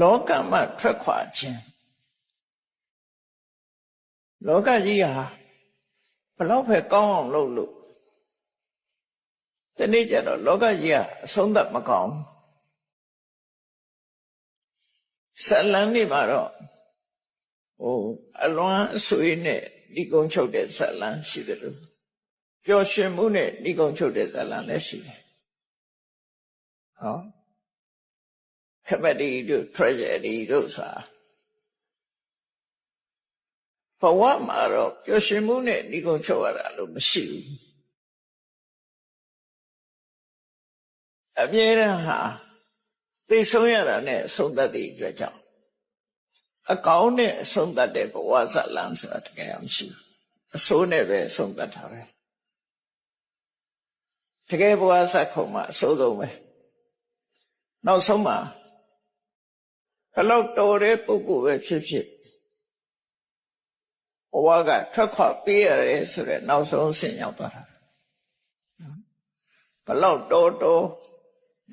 လောကမှထွက်ခွာခြင်းလောကကြီးဟာဘလောက်ပဲကောင်းအောင်လုပ်လို့ဒီနေ့ကျတော့လောကကြီးကအဆုံးသတ်မကောင်းဇလန်နေမှာတော့ဟိုအလွမ်းအဆွေးနဲ့ဒီကုန်းချုပ်တဲ့ဇလန်ရှိတယ်လို့ပျော်ရွှင်မှုနဲ့ဒီကုန်းချုပ်တဲ့ဇလန်လည်းရှိတယ်ဟော ခမတိတို့ tragedy တို့ဆိုတာဘဝမှာတော့ပျော်ရွှင်မှုနဲ့ဒီကုန်းချုပ်ရတာလို့မရှိဘူးအမြဲတမ်းဟာသိဆုံးရတာနဲ့ဆုံးသက်တဲ့အတွက်ကြောင့်အကောင်းနဲ့ဆုံးသက်တဲ့ဘဝဇလံဆိုတာတကယ်မရှိဘူးအဆိုးနဲ့ပဲဆုံးသက်တာပဲတကယ်ဘဝဇက်ခုံမှာအဆိုးဆုံးပဲနောက်ဆုံးမှာ ဘလောက်တော်တဲ့ပုဂ္ဂိုလ်ပဲဖြစ်ဖြစ်ဘဝကထွက်ခွာပေးရတယ်ဆိုတဲ့နောက်ဆုံးဆင့်ရောက်သွားတာဘလောက်တော်တော်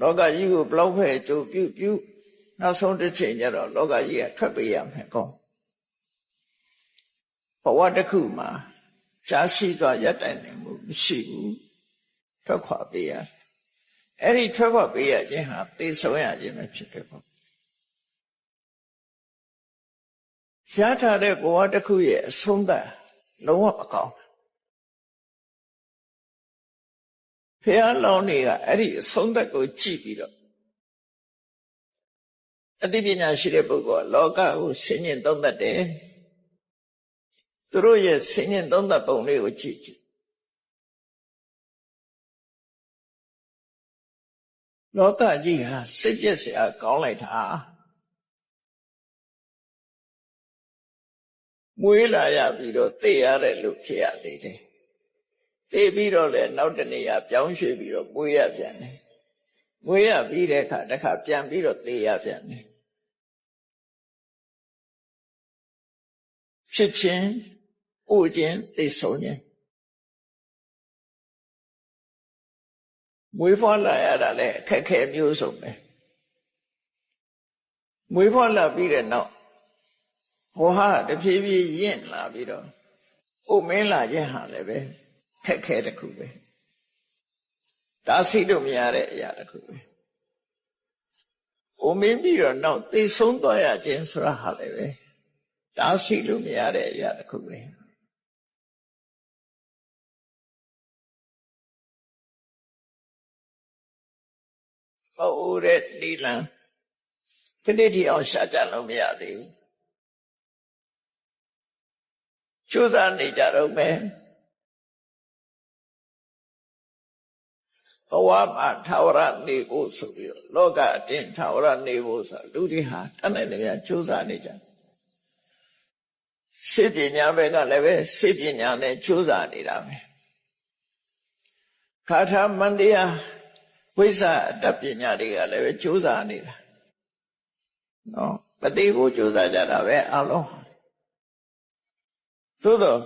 လောကကြီးကိုဘလောက်ပဲကြိုပြုပြုနောက်ဆုံးတစ်ချိန်ကျတော့လောကကြီးကထွက်ပေးရမယ်ကောဘဝတစ်ခုမှာရှားရှိသွားရတိုင်နေမှုမရှိဘူးထွက်ခွာပေးရအဲ့ဒီထွက်ခွာပေးရခြင်းဟာသိဆုံးရခြင်းပဲဖြစ်တယ်ပေါ့ ရှားထားတဲ့ဘဝတစ်ခုရဲ့အဆုံးသတ်လုံးဝမကောင်းဖះလောင်းတွေကအဲ့ဒီအဆုံးသက်ကိုကြည့်ပြီးတော့အသိပညာရှိတဲ့ပုဂ္ဂိုလ်ကလောကကိုဆင်ញင်သုံးသပ်တယ်သူတို့ရဲ့ဆင်ញင်သုံးသပ်ပုံလေးကိုကြည့်ကြည့်လောကကြီးဟာစိတ်ပြည့်စရာကောင်းလိုက်တာ မွေးလာရပြီးတော့သိရတယ်လို့ဖြစ်ရသေးတယ်သိပြီးတော့လည်းနောက်တနေ့ကပြောင်းရွှေ့ပြီးတော့မွေးရပြန်တယ်မွေးရပြီးတဲ့အခါတစ်ခါပြန်ပြီးတော့သိရပြန်တယ်ဖြစ်ခြင်းဥခြင်းသိဆုံးခြင်းမွေးဖွားလာရတာလည်းအခက်ခဲမျိုးစုံပဲမွေးဖွားလာပြီးတဲ့နောက် ဟောဟာတဖြည်းဖြည်းရင့်လာပြီးတော့ဥမင်းလာခြင်းဟာလည်းပဲခက်ခဲတစ်ခုပဲဒါသိလို့မရတဲ့အရာတစ်ခုပဲ။အိုမင်းပြီးတော့နောက်သိဆုံးသွားရခြင်းဆိုတာဟာလည်းပဲဒါသိလို့မရတဲ့အရာတစ်ခုပဲ။ဟောတဲ့ဒီလံခဏတည်းအောင်ရှာကြလို့မရသေးဘူး။ ကျိုးစားနေကြတော့မယ်။ဘဝမှာထာဝရနေဖို့ဆိုပြီးတော့လောကအတင်းထာဝရနေဖို့ဆိုလူတွေဟာတတ်နိုင်တယ်များကြိုးစားနေကြစိတ်ပညာဘက်ကလည်းပဲစိတ်ပညာနဲ့ကြိုးစားနေတာပဲခါထာမန္တရားဝိဇ္ဇအတ္တပညာတွေကလည်းပဲကြိုးစားနေတာနော်မသိဘူးကြိုးစားကြတာပဲအလုံး သို့တော့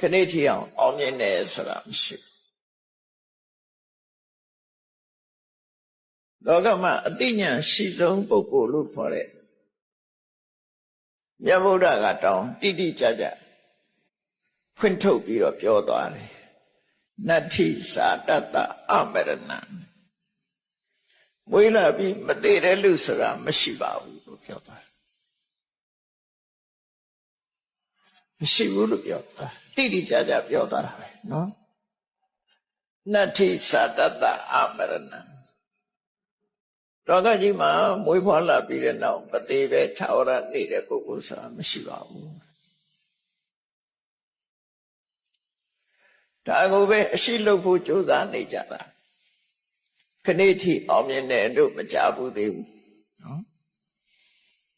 ခဏထီအောင်အောင်မြင်တယ်ဆိုတာမရှိဘူးလောကမှာအသိဉာဏ်ရှိဆုံးပုဂ္ဂိုလ်လို့ခေါ်တဲ့မြတ်ဗုဒ္ဓကတောင်းတိတိကျကျဖွင့်ထုတ်ပြီးတော့ပြောသွားတယ်နတ္ထိသာတတအမရဏံမွေးလာပြီးမသေးတဲ့လူဆိုတာမရှိပါဘူးလို့ပြောသွားတယ် မရှိဘူးလို့ပြောတာတိတိကျကျပြောသွားတာပဲနော်နတ္ထိသာတတအမရဏံလောကကြီးမှာမွေးဖွားလာပြီးတဲ့နောက်မသေးပဲထာဝရနေတဲ့ပုဂ္ဂိုလ်ဆိုတာမရှိပါဘူးဒါကိုပဲအရှိလုပ်ဖို့ကြိုးစားနေကြတာခဏိထိအောင်မြင်တဲ့တို့မကြဘူးသေးဘူးနော်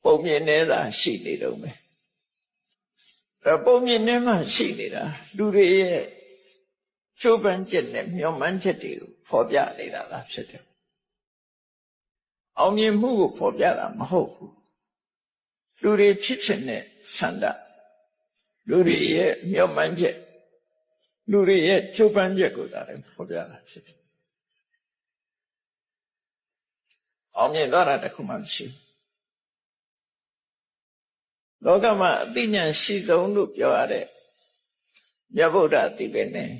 ပုံမြင်နေတာရှိနေတော့မယ် ဒါပုံမြင်နေမှရှိနေတာလူတွေရဲ့ချိုးပန်းချက်နဲ့မျောမှန်းချက်တွေကိုဖော်ပြနေတာသာဖြစ်တယ်အောင်မြင်မှုကိုဖော်ပြတာမဟုတ်ဘူးလူတွေဖြစ်ချင်တဲ့ဆန္ဒလူတွေရဲ့မျှော်မှန်းချက်လူတွေရဲ့ကြိုးပမ်းချက်ကိုဒါလည်းဖော်ပြတာဖြစ်တယ်အောင်မြင်သွားတာတခုမှမရှိဘူး လောကမှာအသိဉာဏ်ရှိဆုံးလို့ပြောရတဲ့မြတ်ဗုဒ္ဓသိပဲနဲ့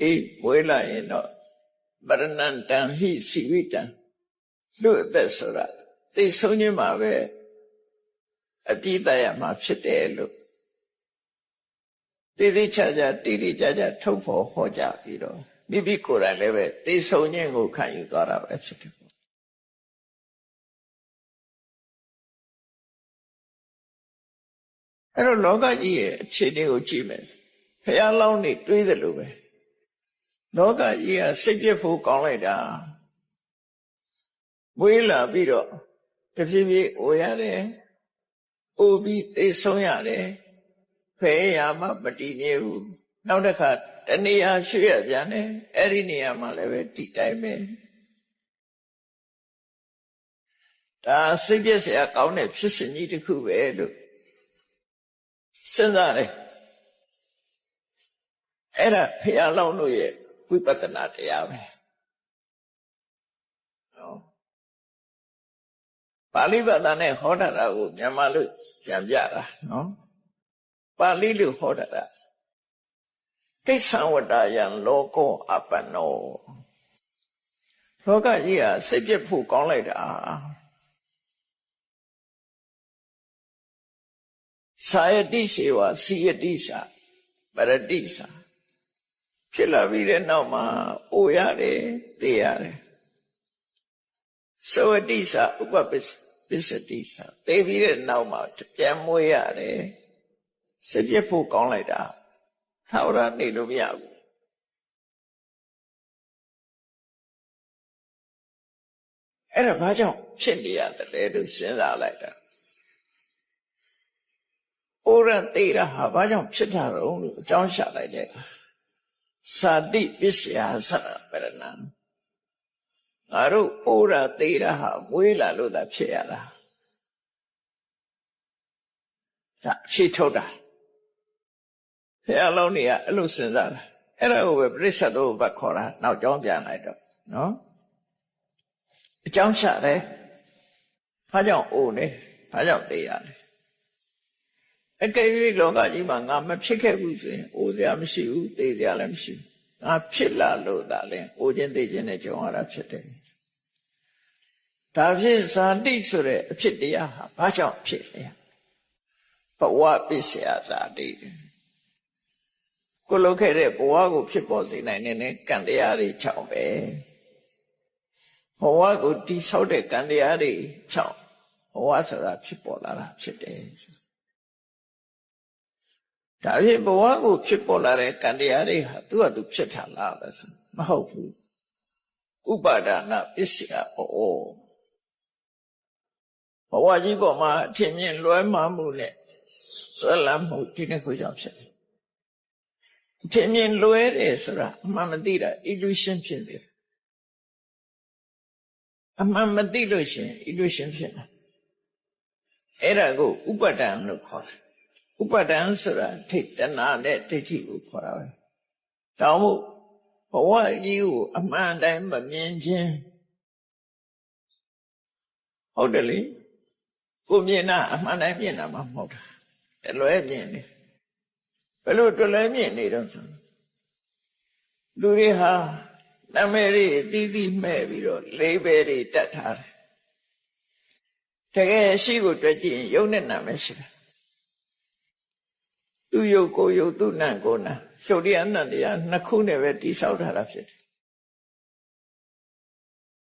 အေးဝေးလာရင်တော့ပရဏန္တံဟိစီဝိတံလူအသက်ဆိုတာသိဆုံးခြင်းမှာပဲအပြည့်တရမှာဖြစ်တယ်လို့တည်တည်ချာချာတိတိကျကျထုတ်ဖော်ဟောကြားပြီးတော့မိမိကိုယ်တိုင်လည်းပဲသိဆုံးခြင်းကိုခံယူသွားတာပဲဖြစ်တယ် အဲ့တော့လောကကြီးရဲ့အခြေအနေကိုကြည့်မယ်ဖះလောင်းနေတွေးတယ်လို့ပဲလောကကြီးကစိတ်ပြည့်ဖို့ကောင်းလိုက်တာမွေးလာပြီးတော့တဖြည်းဖြည်းအိုရတယ်အိုပြီးသိဆုံးရတယ်ဖဲရမှမတည်နေဘူးနောက်တစ်ခါတနေရာရွှေ့ရပြန်တယ်အဲ့ဒီနေရာမှာလည်းပဲတည်တိုင်းပဲဒါစိတ်ပြည့်စရာကောင်းတဲ့ဖြစ်စဉ်ကြီးတစ်ခုပဲလို့ စဉ်းစားတယ်အဲ့ဒါဖះလောင်းတို့ရဲ့ဝိပဿနာတရားပဲနော်ပါဠိဘာသာနဲ့ဟောတာကိုမြန်မာလို့ပြန်ပြတာနော်ပါဠိလိုဟောတာကိစ္ဆံဝတ္တယံလောကောအပနောလောကကြီးဟာစိတ်ပြတ်ဖို့ကောင်းလိုက်တာ သာယတိစေဝစီယတိစာပရတိစာဖြစ်လာပြီးတဲ့နောက်မှာအိုရတယ်သိရတယ်သဝတိစာဥပပစ္စတိစာသိပြီးတဲ့နောက်မှာပြန်မွေးရတယ်စိတ်ပြတ်ဖို့ကောင်းလိုက်တာသာဝရနေလို့မရဘူးအဲ့ဒါဘာကြောင့်ဖြစ်နေရတယ်လို့စဉ်းစားလိုက်တာ ဩရသေးတာဟာဘာကြောင့်ဖြစ်တာတော့လို့အကြောင်းရှာလိုက်တဲ့သာတိပစ္စယသရပရဏံငါတို့ဩရသေးတာဟာမွေးလာလို့သာဖြစ်ရတာဒါဖြေထုတ်တာဆရာလုံးတွေကအဲ့လိုစဉ်းစားတာအဲ့ဒါကိုပဲပြိဿသောဘတ်ခေါ်တာနောက်ကြောင်းပြန်လိုက်တော့နော်အကြောင်းရှာတယ်ဘာကြောင့်အိုနေဘာကြောင့်သေးရလဲ အကယ်၍လောကကြီးမှာငါမဖြစ်ခဲ့ဘူးဆိုရင်အိုစရာမရှိဘူးသေစရာလည်းမရှိဘူးငါဖြစ်လာလို့ဒါလည်းအိုခြင်းသေခြင်းနဲ့ကြုံရတာဖြစ်တယ်ဒါဖြင့်ဇာတိဆိုတဲ့အဖြစ်တရားဟာဘာကြောင့်ဖြစ်လဲဘဝပစ္စယဇာတိကိုလုပ်ခဲ့တဲ့ဘဝကိုဖြစ်ပေါ်စေနိုင်တဲ့ကံတရားတွေချောင်းပဲဘဝကိုတိဆောက်တဲ့ကံတရားတွေချောင်းဘဝဆိုတာဖြစ်ပေါ်လာတာဖြစ်တယ် ဒါဖြင့်ဘဝကိုဖြစ်ပေါ်လာတဲ့ကံတရားတွေဟာသူ့ဟာသူဖြစ်တာလားလဲဆိုမဟုတ်ဘူးဥပါဒနာပစ္စယဩဘဝကြီးပေါ်မှာအထင်မြင်လွဲမှားမှုနဲ့ဆွဲလမ်းမှုဒီနှစ်ခုကြောင့်ဖြစ်တယ်အထင်မြင်လွဲတယ်ဆိုတာအမှန်မသိတာ illusion ဖြစ်တယ်အမှန်မသိလို့ရှင် illusion ဖြစ်တယ်အဲ့ဒါကိုဥပါဒံလို့ခေါ်တယ် ဥပဒံဆိုတာထိတ်တနာနဲ့ဒိဋ္ဌိကိုခေါ်တာပဲတောင်းမို့ဘဝကြီးကိုအမှန်တိုင်းမမြင်ခြင်းဟုတ်တယ်လေကိုမြင်တာအမှန်တိုင်းမြင်တာမှမဟုတ်တာတလွဲမြင်နေဘယ်လိုတလွဲမြင်နေတော့ဆိုလူတွေဟာနာမည်တွေအသီးသီးမဲ့ပြီးတော့လေးပဲတွေတတ်ထားတယ်တကယ်ရှိကိုတွေ့ကြည့်ရင်ယုံနဲ့နာမည်ရှိတယ် သူယုတ်ကိုယုတ်သူနံကိုနံရှုပ်တရားနံတရားနှစ်ခုနဲ့ပဲတိဆောက်ထားတာဖြစ်တယ်